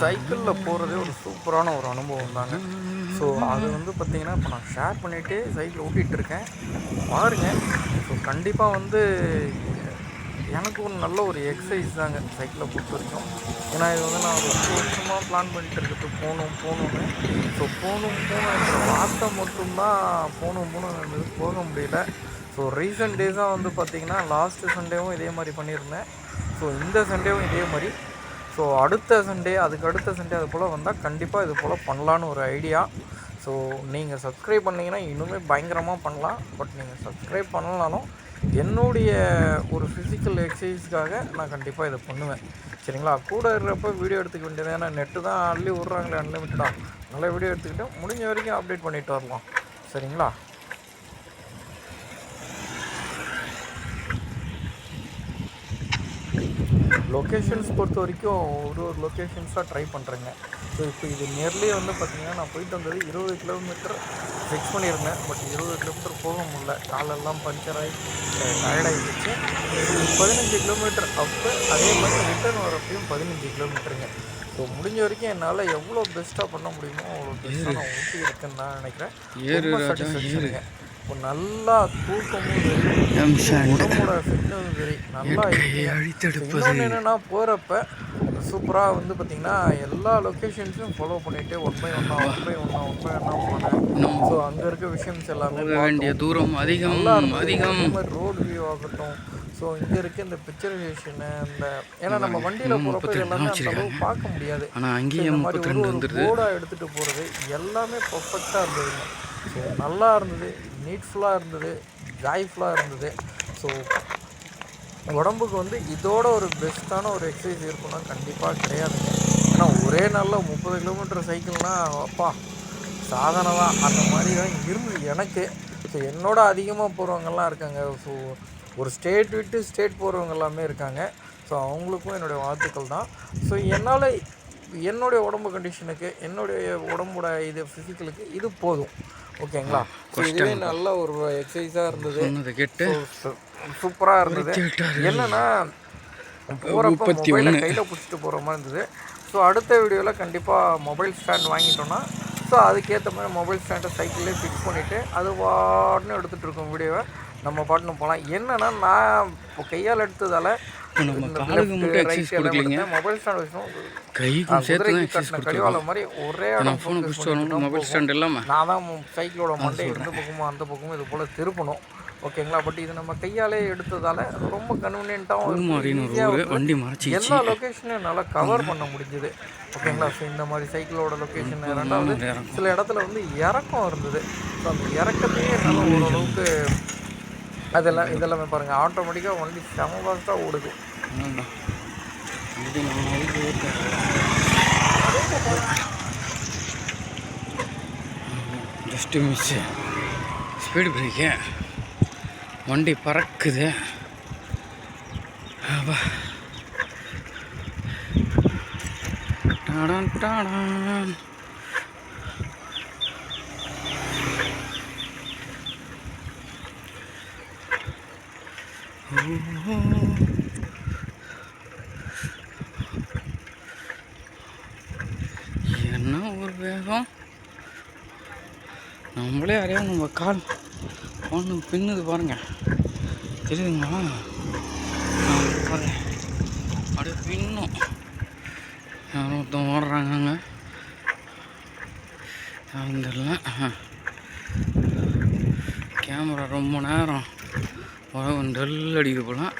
சைக்கிளில் போகிறதே ஒரு சூப்பரான ஒரு அனுபவம் தாங்க. ஸோ அது வந்து பார்த்திங்கன்னா இப்போ நான் ஷேர் பண்ணிகிட்டே சைக்கிள் ஓட்டிகிட்டு இருக்கேன் பாருங்கள் ஸோ கண்டிப்பாக வந்து எனக்கு ஒரு நல்ல ஒரு எக்ஸசைஸ் தாங்க சைக்கிளை பொறுத்த வரைக்கும். ஏன்னா இது வந்து நான் ரொம்ப வருஷமாக பிளான் பண்ணிட்டு இருக்கிறது போகணும் போகணும்னு. ஸோ போகணும் போகணுன்ற வார்த்தை மட்டும்தான் போகணும் போகணுன்றது போக முடியல. ஸோ ரீசெண்ட் டேஸாக வந்து பார்த்திங்கன்னா லாஸ்ட்டு சண்டேவும் இதே மாதிரி பண்ணியிருந்தேன். ஸோ இந்த சண்டேவும் இதே மாதிரி. ஸோ அடுத்த சண்டே அதுக்கு அடுத்த சண்டே அது போல் வந்தால் கண்டிப்பாக இது போல் பண்ணலான்னு ஒரு ஐடியா ஸோ நீங்கள் சப்ஸ்கிரைப் பண்ணிங்கன்னா இன்னுமே பயங்கரமாக பண்ணலாம். பட் நீங்கள் சப்ஸ்கிரைப் பண்ணலனாலும் என்னுடைய ஒரு ஃபிசிக்கல் எக்ஸசைஸ்க்காக நான் கண்டிப்பாக இதை பண்ணுவேன். சரிங்களா? கூட இருக்கிறப்ப வீடியோ எடுத்துக்க வேண்டியது ஏன்னா நெட்டு தான் அள்ளி விட்றாங்களே அன்லிமிட்டடாக நல்ல வீடியோ எடுத்துக்கிட்டு முடிஞ்ச வரைக்கும் அப்டேட் பண்ணிட்டு வரலாம். சரிங்களா? லொக்கேஷன்ஸ் பொறுத்த வரைக்கும் ஒரு ஒரு லொக்கேஷன்ஸாக ட்ரை பண்ணுறேங்க ஸோ இப்போ இது நியர்லி வந்து பார்த்திங்கன்னா நான் போயிட்டு வந்தது இருபது கிலோமீட்டர் ஃபிக்ஸ் பண்ணியிருந்தேன். பட் இருபது கிலோமீட்டர் போக முடியல. காலெல்லாம் பஞ்சர் ஆகி டயர்டாகிடுச்சு பதினஞ்சு கிலோமீட்டர் அப்பு அதே மாதிரி ரிட்டர்ன் வரப்பையும் பதினஞ்சு கிலோமீட்டருங்க ஸோ முடிஞ்ச வரைக்கும் என்னால் எவ்வளோ பெஸ்ட்டாக பண்ண முடியுமோ அவ்வளோ பெஸ்ட்டாக நான் ஊட்டி இருக்குன்னு நான் நினைக்கிறேன். இப்போ நல்லா தூக்கமும் சரி உடம்போட ஃபிட்னஸும் சரி நல்லா என்னென்னா போகிறப்ப சூப்பராக வந்து பார்த்திங்கன்னா எல்லா லொக்கேஷன்ஸும் ஃபாலோ பண்ணிகிட்டே ஒன் பை ஒன்றா ஒன் பை ஒன்றா ஒன் பை ஒன்றா போனேன். ஸோ அங்கே இருக்க விஷயம்ஸ் எல்லாமே வேண்டிய தூரம் அதிகம் இருந்தது. அதிகம். ரோடு வியூ ஆகட்டும். ஸோ இங்கே இருக்க இந்த பிக்சரைசேஷனு இந்த ஏன்னா நம்ம வண்டியில் போகிறப்ப எல்லாமே அந்த அளவு பார்க்க முடியாது. ஆனால் அங்கேயே மாதிரி ஒரு போர்டாக எடுத்துகிட்டு போகிறது எல்லாமே பர்ஃபெக்டாக இருந்ததுங்க. ஸோ நல்லா இருந்தது. நீட்ஃபுல்லாக இருந்தது ஜாய்ஃபுல்லாக இருந்தது. ஸோ உடம்புக்கு வந்து இதோட ஒரு பெஸ்ட்டான ஒரு எக்ஸசைஸ் இருக்குன்னா கண்டிப்பாக கிடையாதுங்க ஏன்னா ஒரே நாளில் முப்பது கிலோமீட்டர் சைக்கிள்னால் அப்பா சாதனை தான் அந்த மாதிரி தான் இருந்தது எனக்கு. ஸோ என்னோட அதிகமாக போகிறவங்கெல்லாம் இருக்காங்க. ஸோ ஒரு ஸ்டேட் விட்டு ஸ்டேட் போகிறவங்க எல்லாமே இருக்காங்க. ஸோ அவங்களுக்கும் என்னுடைய வாழ்த்துக்கள் தான். ஸோ என்னால் என்னுடைய உடம்பு கண்டிஷனுக்கு என்னுடைய உடம்போட இது ஃபிசிக்கலுக்கு இது போதும். ஓகேங்களா? இதுவே நல்ல ஒரு எக்ஸசைஸாக இருந்தது. கேட்டு சூப்பராக இருந்தது. என்னன்னா போகிறப்ப மொபைலை கையில் பிடிச்சிட்டு போகிற மாதிரி இருந்தது. ஸோ அடுத்த வீடியோவில் கண்டிப்பாக மொபைல் ஸ்டாண்ட் வாங்கிட்டோன்னா ஸோ அதுக்கேற்ற மாதிரி மொபைல் ஸ்டாண்டை சைக்கிள்லேயே ஃபிக்ஸ் பண்ணிவிட்டு அது பாட்டுன்னு எடுத்துகிட்டு இருக்கோம் வீடியோவை நம்ம பாட்டுன்னு போகலாம் என்னன்னா நான் இப்போ கையால் எடுத்ததால் நம்ம காலுக்கு மட்டும் எக்ஸசைஸ் கொடுக்கலீங்க. மொபைல் ஸ்டாண்ட் வச்சோம் கைக்கும் சேர்த்து தான் எக்ஸசைஸ் கடிவாளம் மாதிரி ஒரே நான் ஃபோனை பிடிச்சிட்டு வரணும் மொபைல் ஸ்டாண்ட் இல்லாமல் நான் தான் சைக்கிளோட மண்டை இந்த பக்கமும் அந்த பக்கமும் இது போல் திருப்பணும். ஓகேங்களா? பட் இது நம்ம கையாலே எடுத்ததால ரொம்ப ஊர் வண்டி மறைச்சிச்சு எல்லா லொக்கேஷனையும் என்னால கவர் பண்ண முடிஞ்சுது. ஓகேங்களா? ஸோ இந்த மாதிரி சைக்கிளோட லொக்கேஷன் ரெண்டாவது சில இடத்துல வந்து இறக்கம் இருந்தது. ஸோ அந்த இறக்கத்தையே என்னால் ஓரளவுக்கு அதெல்லாம் இதெல்லாமே பாருங்கள் ஆட்டோமேட்டிக்காக வண்டி செம ஃபாஸ்ட்டாக ஓடுது. நம்ம ஜஸ்ட்டு மிஸ்ஸு ஸ்பீடு பிரேக்கு வண்டி பறக்குது. அப்பா. டாடான் டாடான். ஓ என்ன ஒரு வேகம் நம்மளே அறியாமல் நம்ம கால் ஒன்று பின்னுது பாருங்கள் தெரியுதுங்களா? பாருங்கள் அப்படியே பின்னும். யாரும் ஒருத்தன் ஓடுறாங்க யாரும் தெரியல கேமரா ரொம்ப நேரம். உலகம் டல் அடிக்க போகலாம்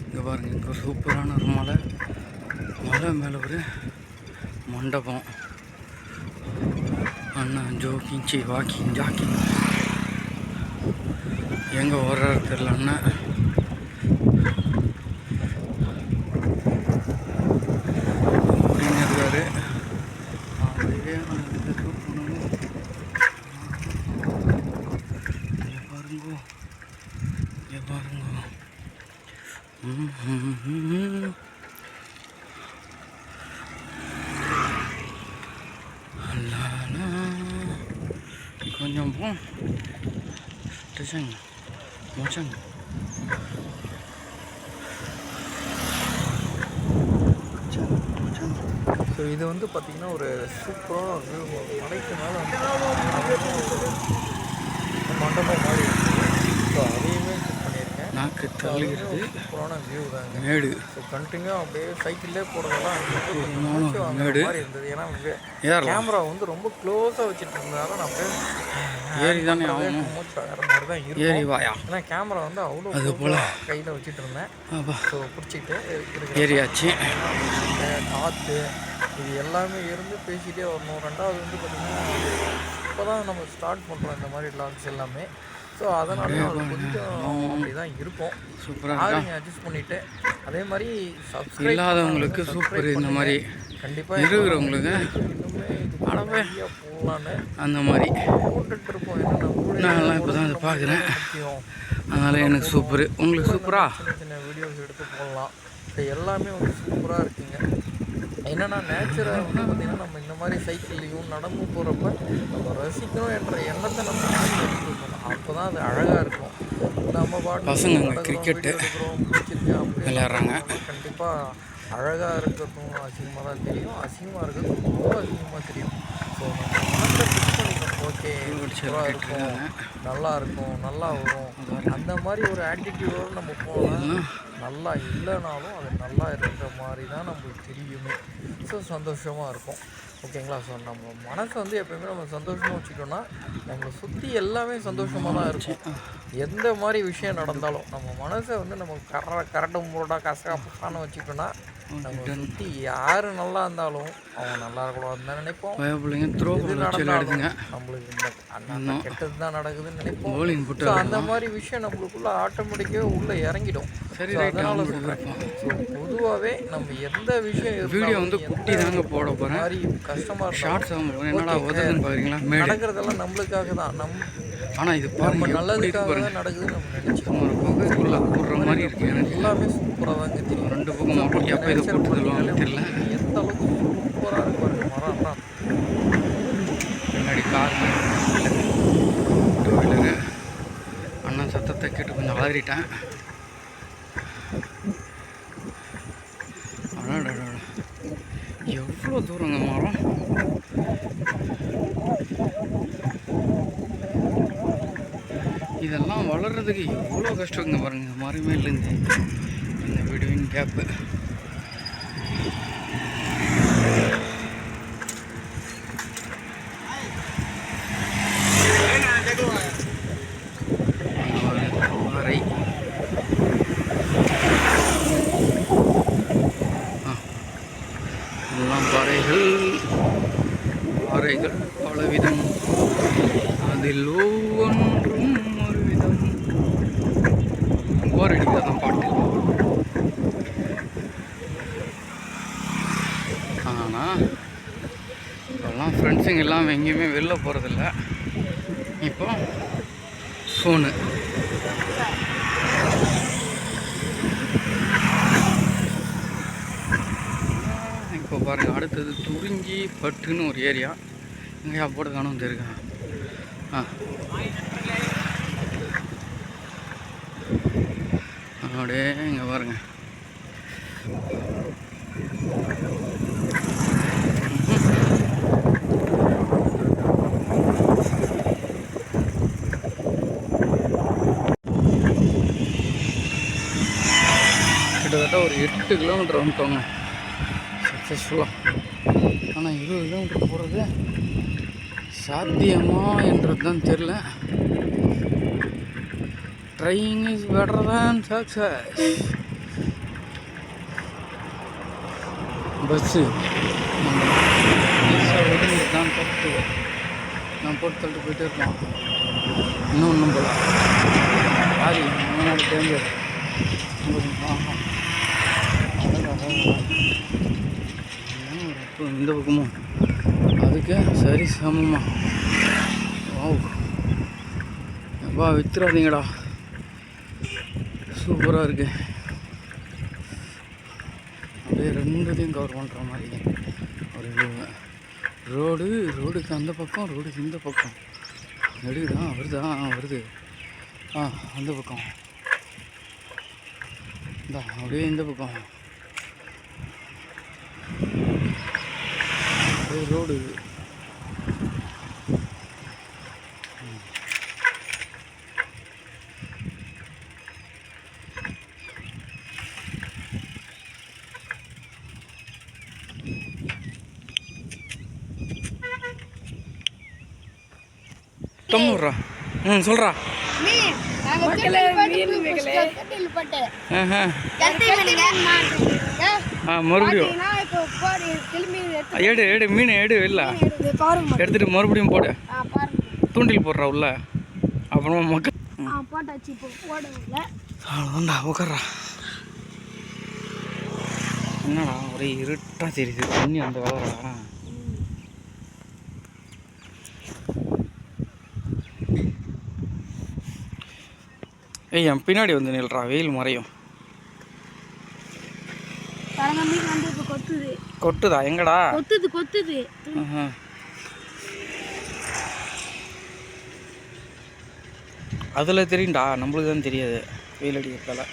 இங்கே பாருங்கள் இங்கே சூப்பரான ஒரு மலை. மலை மேலே ஒரு மண்டபம். அண்ணா ஜோக்கிங் சி வாக்கிங் ஜாக்கிங். எங்கே ஓடுறாரு தெரில அண்ணன் கொஞ்சம் போ மச்சாங்க மச்சாங்க ஸோ இது வந்து பார்த்திங்கன்னா ஒரு சூப்பரான வியூ மலைக்கு மேலே வந்து மண்டபம் மாதிரி ஸோ அதையுமே நாக்கு தாங்க. மேடு. ஸோ கண்டினியூ அப்படியே சைக்கிள்லே வாங்குற மேடு. இருந்தது. ஏன்னா கேமரா வந்து ரொம்ப க்ளோஸாக வச்சுட்டு இருந்ததால நான் அப்படியே ஏறி தானே ஆகணும். ஏறி வாயா. ஏன்னா கேமரா வந்து அவ்வளோ அது போல. கையில் வச்சுட்டு இருந்தேன். ஸோ பிடிச்சிட்டு இருக்கிற ஏறியாச்சு. காற்று இது எல்லாமே இருந்து பேசிகிட்டே வரணும். ரெண்டாவது வந்து பார்த்திங்கன்னா இப்போ தான் நம்ம ஸ்டார்ட் பண்ணுறோம் இந்த மாதிரி லாக்ஸ் எல்லாமே. ஸோ அதனால அது கொஞ்சம் அப்படி தான் இருக்கும். சூப்பராக ஆளுங்க அட்ஜஸ்ட் பண்ணிவிட்டு அதே மாதிரி சப்ஸ்கிரைப் இல்லாதவங்களுக்கு சூப்பர் இந்த மாதிரி கண்டிப்பாக இருக்கிறவங்களுக்கு நிறைய போகலான்னு அந்த மாதிரி. போட்டுட்டு இருப்போம். ஏன்னா நான்லாம் இப்போ தான் அதை பார்க்குறேன். அதனால் எனக்கு சூப்பரு உங்களுக்கு சூப்பரா சின்ன வீடியோஸ் எடுத்து போடலாம். இது எல்லாமே வந்து சூப்பராக இருக்குங்க. என்னென்னா நேச்சரை வந்து பார்த்திங்கன்னா நம்ம இந்த மாதிரி சைக்கிள்லையும் நடந்து போகிறப்ப நம்ம ரசிக்கணும் என்ற எண்ணத்தை நம்ம அப்போ தான் அது அழகாக இருக்கும். நம்ம பாட்டு பசங்க கிரிக்கெட்டு விளையாடுறாங்க. கண்டிப்பாக அழகாக இருக்கிறதும் அசிங்கமாக தான் தெரியும். அசிங்கமாக இருக்கிறதும் ரொம்ப அசிங்கமாக தெரியும். ஸோ நம்ம மனசில் ஃபிக்ஸ் பண்ணிக்கணும். ஓகே இருக்கும். நல்லா இருக்கும் நல்லா வரும். அந்த மாதிரி ஒரு ஆட்டிடியூடோடு நம்ம போனால் நல்லா இல்லைனாலும் அது நல்லா இருக்கிற மாதிரி தான் நம்மளுக்கு தெரியுமே. ஸோ சந்தோஷமாக இருக்கும். ஓகேங்களா? ஸோ நம்ம மனசை வந்து எப்பயுமே நம்ம சந்தோஷமாக வச்சுட்டோம்னா நம்மளை சுற்றி எல்லாமே சந்தோஷமாக தான் இருக்கும். எந்த மாதிரி விஷயம் நடந்தாலும் நம்ம மனசை வந்து நம்ம கர கரட்டு முரடாக கசகப்பான்னு வச்சுட்டோம்னா நம்ம சுற்றி யார் நல்லா இருந்தாலும் அவங்க நல்லா இருக்கக்கூடாதுன்னு தான் நினைப்போம். நம்மளுக்கு இந்த கெட்டது தான் நடக்குதுன்னு நினைப்போம். அந்த மாதிரி விஷயம் நம்மளுக்குள்ள ஆட்டோமேட்டிக்காக உள்ளே இறங்கிடும். சரி அதனால. விருப்பம் ஸோ பொதுவாகவே நம்ம எந்த விஷயம் வீடியோ வந்து குட்டி தாங்க போட போகிறேன் கஷ்டமாக ஷார்ட்ஸ் என்னடா உதவுன்னு பார்க்குறீங்களா நடக்கிறதெல்லாம் நம்மளுக்காக தான். நம்ம ஆனால் இது நம்ம நல்லதுக்காக தான் நடக்குதுன்னு நம்ம நினச்சிக்கணும் ஒரு பகுதிக்குள்ள போடுற மாதிரி இருக்கு எனக்கு. எல்லாமே சூப்பராக தாங்க தெரியும் ரெண்டு பக்கம் மட்டும் எப்போ இதை போட்டு தருவாங்க தெரியல. எந்த அளவுக்கு சூப்பராக இருக்கு பாருங்க மரம்லாம் பின்னாடி கார் டூ வீலரு அண்ணன் சத்தத்தை கேட்டு கொஞ்சம் அலறிட்டேன். எவ்வளோ தூரங்க மரம் இதெல்லாம் வளர்றதுக்கு எவ்வளோ கஷ்டங்க பாருங்கள் பாருங்க இல்லைங்க இந்த விடுவின் கேப்பு பாறை ஆ. எல்லாம் பாறைகள் பாறைகள் பலவிதம் அதில் ஒவ்வொன்றும் ஒரு விதம் போர் அடிக்கிறதான் பாட்டு ஆனால் நான் ஃப்ரெண்ட்ஸுங்க இல்லாமல் எங்கேயுமே வெளில போகிறதில்ல இப்போ ஃபோனு இப்போ பாருங்கள் அடுத்தது துறிஞ்சி பட்டுன்னு ஒரு ஏரியா எங்கேயா போட்டு காணும் தெரியுங்க ஆ. அப்படியே இங்கே பாருங்கள் கிட்டத்தட்ட ஒரு எட்டு கிலோமீட்டர் வந்துட்டோங்க. சக்ஸஸ்ஃபுல்லாக ஆனால் இருபது கிலோமீட்டர் போகிறது சாத்தியமா என்றது தான் தெரில ட்ரைங் இஸ் பெட்டர் தான் சக்ஸஸ் பஸ்ஸு தான் போட்டு நான் போட்டு தள்ளிட்டு போயிட்டே இருக்கோம் இன்னும் ஒன்றும் போல சாரி முன்னாடி டேஞ்சர் ஆமாம் இப்போ இந்த பக்கமும் அதுக்கு சரி சமமா. வா அப்பா வித்துறாதீங்கடா. சூப்பராக இருக்கு. அப்படியே ரெண்டுத்தையும் கவர் பண்ணுற மாதிரி. ஒரு ரோடு ரோடுக்கு அந்த பக்கம் ரோடுக்கு இந்த பக்கம். எடுக்குதா வருதா? ஆ வருது. ஆ அந்த பக்கம். இந்தா அப்படியே இந்த பக்கம். இது ரோடு இது. தொண்ணூறுரூவா. ம் சொல்கிறா ஆ மறுபடியும். எடு எடு மீன் எடு இல்லை எடுத்துட்டு மறுபடியும் போடு. தூண்டில் போடுறா உள்ள. அப்புறமா மக்கள் அவ்வளோதான்டா உட்கார்றா என்னடா ஒரே இருட்டாக தெரியுது. தண்ணி அந்த கலரடா ஏய் என் பின்னாடி வந்து நில்றா வெயில் மறையும். பாருங்க மீன் வந்து இப்போ கொத்துது. கொட்டுதா எங்கடா? கொத்துது கொத்துது. அதில் தெரியும்டா. நம்மளுக்கு தான் தெரியாது. வெயில் அடிக்கிறதால.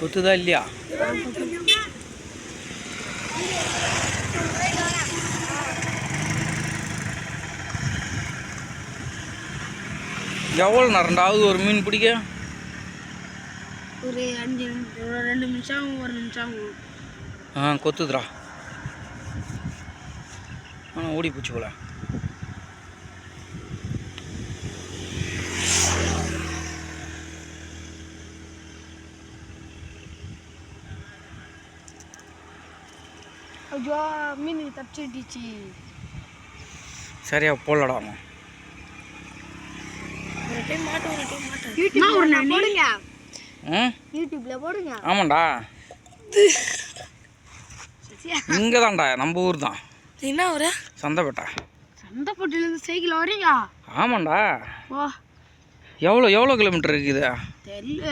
கொத்துதா இல்லையா? எவ்வளோ நேரம்டாவது ஒரு மீன் பிடிக்க? ஒரு அஞ்சு நிமிஷம் ஒரு ரெண்டு நிமிஷம் ஒரு நிமிஷம். ஆ கொத்துதுடா. ஆனால் ஓடி போச்சு போல. ஐயோ மீன் தப்பிச்சிடுச்சு சரியா அவன். ஒரு டைம் மாட்டோம் ஒரு டைம் மாட்டோம் யூடியூப்ல போடுங்க. ம் யூடியூப்ல போடுங்க. ஆமாண்டா. இங்கே தான்டா நம்ம ஊர் தான் என்ன ஒரு சந்தைப்பேட்டை. சந்தைப்பட்டிலேருந்து சைக்கிள் வரீங்க? ஆமாண்டா. எவ்வளோ எவ்வளோ கிலோமீட்டர் இருக்குது? தெரியல.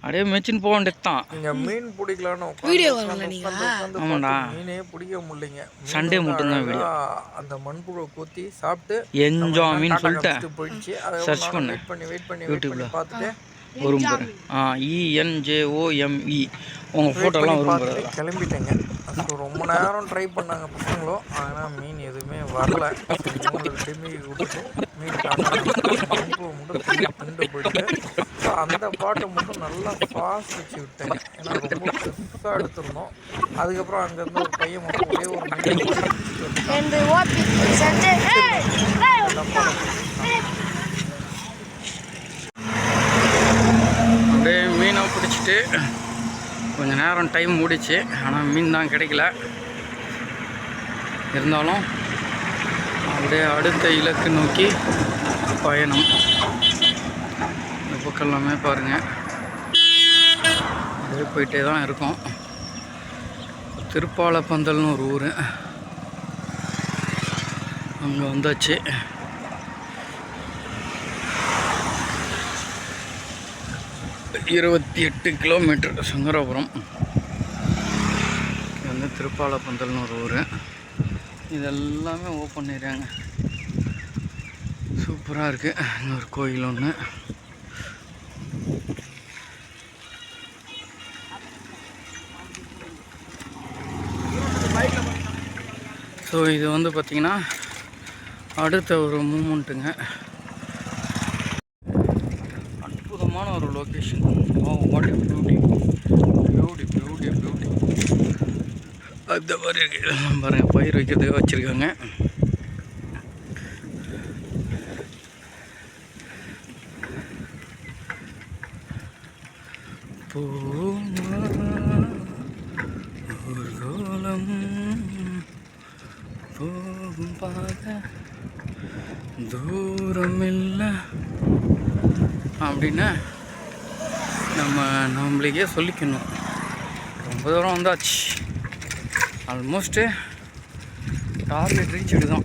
அப்படியே மெச்சின்னு போக வேண்டியது தான் நீங்க மீன் பிடிக்கலான்னு வீடியோ வரல நீங்க? உட்காந்து ஆமாண்டா. மீனே பிடிக்க முடியலைங்க. சண்டே மட்டும்தான் அழகா அந்த மண்புழு கூத்தி சாப்பிட்டு என்ஜாய் மீன் டாடா சொல்லிட்டு போயிடுச்சு. அதை நானும் பண்ணு. வெயிட் பண்ணி வெயிட் பண்ணி. பண்ணி பார்த்துட்டு வரும் ஆ இஎன்ஜேஓஎம்இ உங்கள் ஃபோட்டோலாம் வரும் கிளம்பிட்டேங்க. ரொம்ப நேரம் ட்ரை பண்ணாங்க பசங்களும் ஆனால் மீன் எதுவுமே வரல. அந்த பாட்டை மட்டும் நல்லா ஃபாஸ்ட் வச்சு விட்டேன். ஏன்னா ரொம்ப பெருசாக எடுத்திருந்தோம். அதுக்கப்புறம் அங்கேருந்து ஒரு பையன் மட்டும் ஒரே ஒரு மீன் பிடிச்சிட்டு வந்து ரெண்டு ஓபி செஞ்சு அப்படியே மீனை பிடிச்சிட்டு கொஞ்சம் நேரம் டைம் மூடிச்சு. ஆனால் மீன் தான் கிடைக்கல. இருந்தாலும் அப்படியே அடுத்த இலக்கு நோக்கி பயணம். இந்த பக்கம் எல்லாமே பாருங்கள் அப்படியே போயிட்டே தான் இருக்கோம். திருப்பாலப்பந்தல்னு ஒரு ஊர். அங்கே வந்தாச்சு. இருபத்தி எட்டு கிலோமீட்டர் சங்கராபுரம். இது வந்து திருப்பாலப்பந்தல்னு ஒரு ஊர். இதெல்லாமே ஓப்பன் பண்ணிடுறாங்க சூப்பராக இருக்குது இங்கே ஒரு கோயில் ஒன்று ஸோ இது வந்து பார்த்திங்கன்னா அடுத்த ஒரு மூமெண்ட்டுங்க ஒரு location oh what beauty beauty beauty beauty அந்த மாதிரி பாருங்கள் பயிர் வைக்கிறதுக்கு வச்சுருக்காங்க. பூ போகும் பாத தூரம் இல்லை அப்படின்னு நம்ம நம்மளுக்கே சொல்லிக்கணும். ரொம்ப தூரம் வந்தாச்சு. ஆல்மோஸ்ட்டு டார்கெட் ரீச் தான்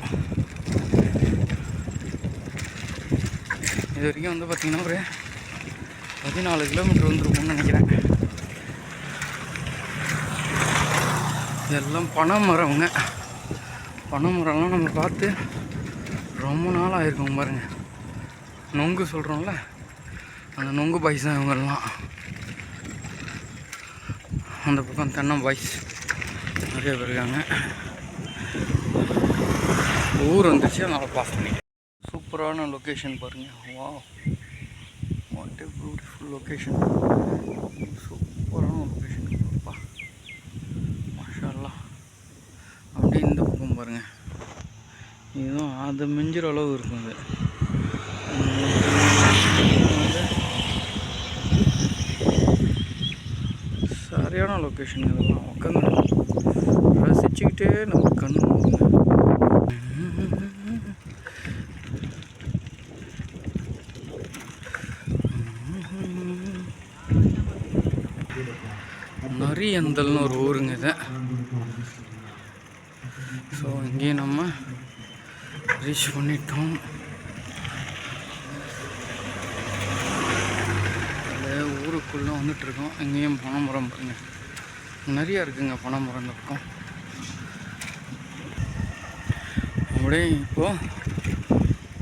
இது வரைக்கும் வந்து பார்த்திங்கன்னா ஒரு பதினாலு கிலோமீட்டர் வந்துருக்கும்னு நினைக்கிறேன். இதெல்லாம் பனை மரம்ங்க பனை மரம்லாம் நம்ம பார்த்து ரொம்ப நாள் ஆயிருக்கும் பாருங்க. நொங்கு சொல்கிறோம்ல அந்த நொங்கு பாய்ஸ் தான் இவங்கெல்லாம். அந்த பக்கம் தென்னம் பாய்ஸ் நிறைய பேர் இருக்காங்க. ஊர் வந்துச்சு அதனால் பாஸ் பண்ணிக்கிறேன் சூப்பரான லொக்கேஷன் பாருங்கள் wow what a beautiful location சூப்பரான லொக்கேஷன் அப்பா. மாஷால்லா அப்படியே இந்த பக்கம் பாருங்கள் இதுவும் அது மிஞ்சிற அளவு இருக்கும் அது வந்து சரியான லொக்கேஷன் இதெல்லாம் உட்காந்து ரசிச்சுக்கிட்டே நம்ம கண்ணு நரியந்தல்னு ஒரு ஊருங்க இது. ஸோ இங்கேயும் நம்ம ரீச் பண்ணிட்டோம். ஊருக்குள்ளே வந்துட்டுருக்கோம். இங்கேயும் பனைமரம் பாருங்க. நிறைய இருக்குங்க பனைமரம் இந்த பக்கம் அப்படியே இப்போது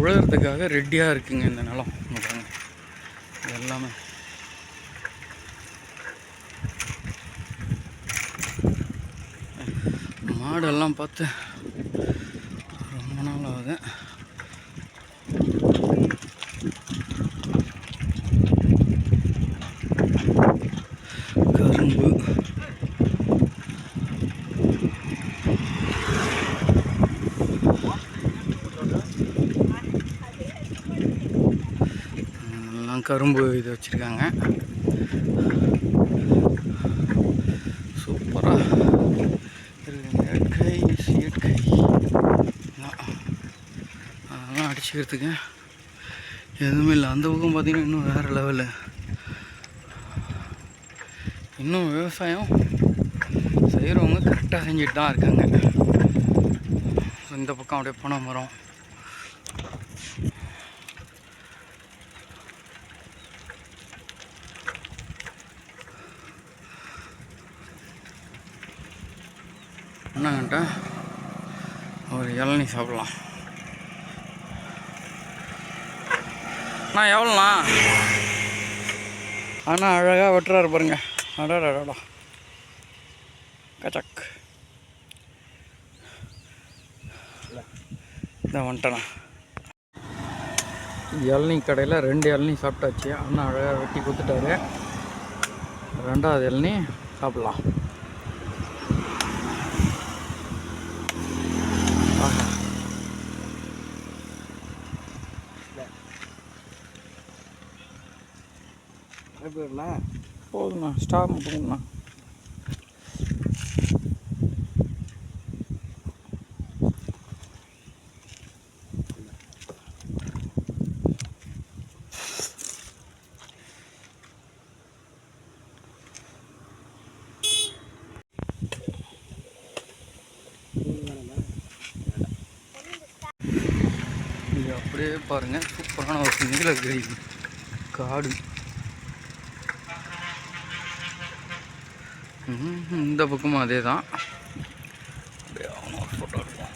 உழறதுக்காக ரெடியாக இருக்குங்க இந்த நிலம். பாருங்க. இது எல்லாமே. மாடெல்லாம் பார்த்து ரொம்ப நாள் ஆகுது கரும்பு எல்லாம் கரும்பு இது வச்சுருக்காங்க. சூப்பராக இருக்குங்க இயற்கை இயற்கை. அதெல்லாம் அடிச்சுக்கிறதுக்கு எதுவுமே இல்லை. அந்த பக்கம் பார்த்திங்கன்னா இன்னும் வேறு லெவலு இன்னும் விவசாயம் செய்கிறவங்க கரெக்டாக செஞ்சுட்டு தான் இருக்காங்க. இந்த பக்கம் அப்படியே போன மரம் என்னங்கன்ட்டா ஒரு இளநீ சாப்பிடலாம். அண்ணா எவ்வளோண்ணா? அண்ணா அழகாக வெட்டுறாரு பாருங்க. அடாடா கச்சக். இதான் வந்துட்டேண்ணா. இளநீ கடையில் ரெண்டு இளநீ சாப்பிட்டாச்சு. அண்ணா அழகாக வெட்டி கொடுத்துட்டாரு. ரெண்டாவது இளநி சாப்பிட்லாம். போதுண்ணா ஸ்டாப் போதுண்ணா அப்படியே பாருங்கள் சூப்பரான ஒரு நீலகிரி காடு. இந்த பக்கமும் அதே தான் ஃபோட்டோ எடுப்போம்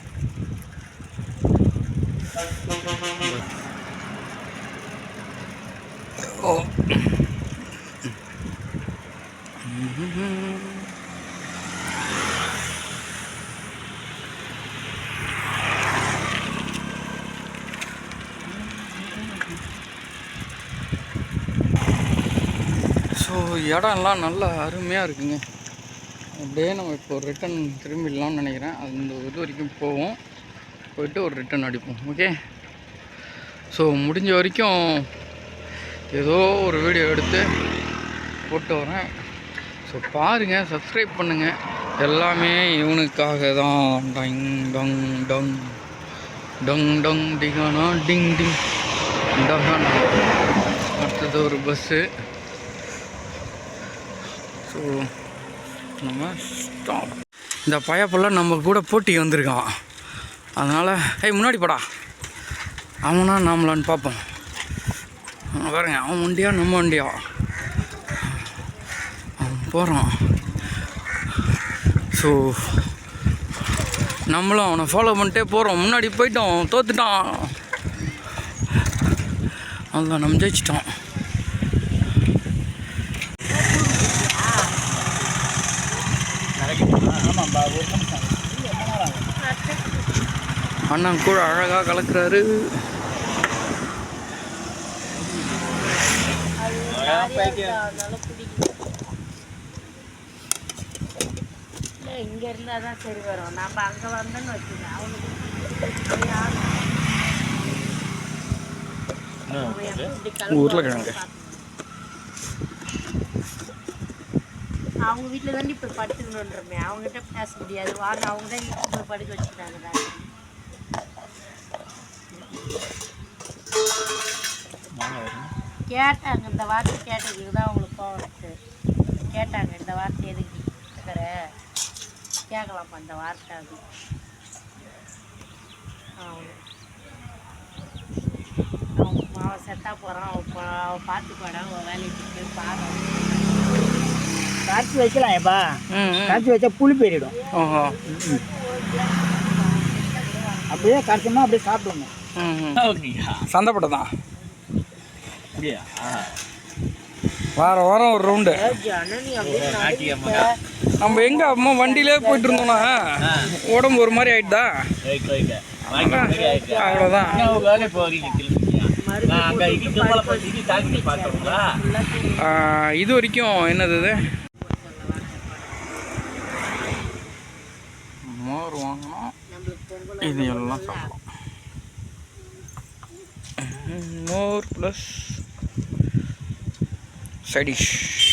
ஓ. ஸோ இடம்லாம் நல்லா அருமையாக இருக்குங்க அப்படியே நம்ம இப்போ ரிட்டன் திரும்பிடலாம்னு நினைக்கிறேன். அது இந்த இது வரைக்கும் போவோம் போயிட்டு ஒரு ரிட்டன் அடிப்போம். ஓகே ஸோ முடிஞ்ச வரைக்கும் ஏதோ ஒரு வீடியோ எடுத்து போட்டு வரேன். ஸோ பாருங்கள் சப்ஸ்கிரைப் பண்ணுங்கள் எல்லாமே இவனுக்காக தான். டங் டங் டங் டங் டங் டிகானா டிங் டிங் டகானா அடுத்தது ஒரு பஸ்ஸு ஸோ நம்ம ஸ்டாப் இந்த பயப்பெல்லாம் நம்ம கூட போட்டி வந்திருக்கான். அதனால் ஏய் முன்னாடி படா. அவனா நாமளான்னு பார்ப்போம். பாருங்க அவன் வண்டியா நம்ம வண்டியா? அவன் போகிறான் ஸோ நம்மளும் அவனை ஃபாலோ பண்ணிட்டே போகிறோம் முன்னாடி போயிட்டோம் தோத்துட்டான். அதான் நம்ம ஜெயிச்சிட்டோம். அண்ணன் கூட அழகாக கலக்குறாரு. இல்லை இங்கே இருந்தால் தான் சரி வரும். நம்ம அங்கே வந்தோன்னு வச்சுங்க அவனுக்கு உருளைக்கிழங்கு. அவங்க வீட்டில் தான் இப்போ படுத்துக்கணுன்றமே அவங்ககிட்ட பேச முடியாது. வாங்க அவங்க தான் இப்போ போய் படுக்க வச்சுட்டாங்க கேட்டாங்க இந்த வார்த்தை கேட்டதுக்கு தான் அவங்களுக்கு கோவம் வருது. கேட்டாங்க இந்த வார்த்தை எதுக்கு இருக்கிற கேட்கலாமா இந்த வார்த்தை அது அவங்க அவன் அவன் செத்தா போகிறான் அவன் பா- அவன் பார்த்து போடா அவன் வேலையை போய் பாரு. காய்ச்சி வைக்கலாம் ஏப்பா. காய்ச்சி வச்சா புளி போயிடும். அப்படியே கரைச்சோம்னா அப்படியே சாப்பிடணும் ம் சந்தைப்பட்டை தான் வாரம் வாரம் ஒரு ரவுண்டு நம்ம எங்க அம்மா வண்டியிலே போயிட்டு இருந்தோம்னா உடம்பு ஒரு மாதிரி ஆயிடுதா? அவ்வளோதான் இது வரைக்கும் என்னது இது? மோர் வாங்கினோம் இது எல்லாம் சாப்பிடும் மோர் ப்ளஸ் Sardish.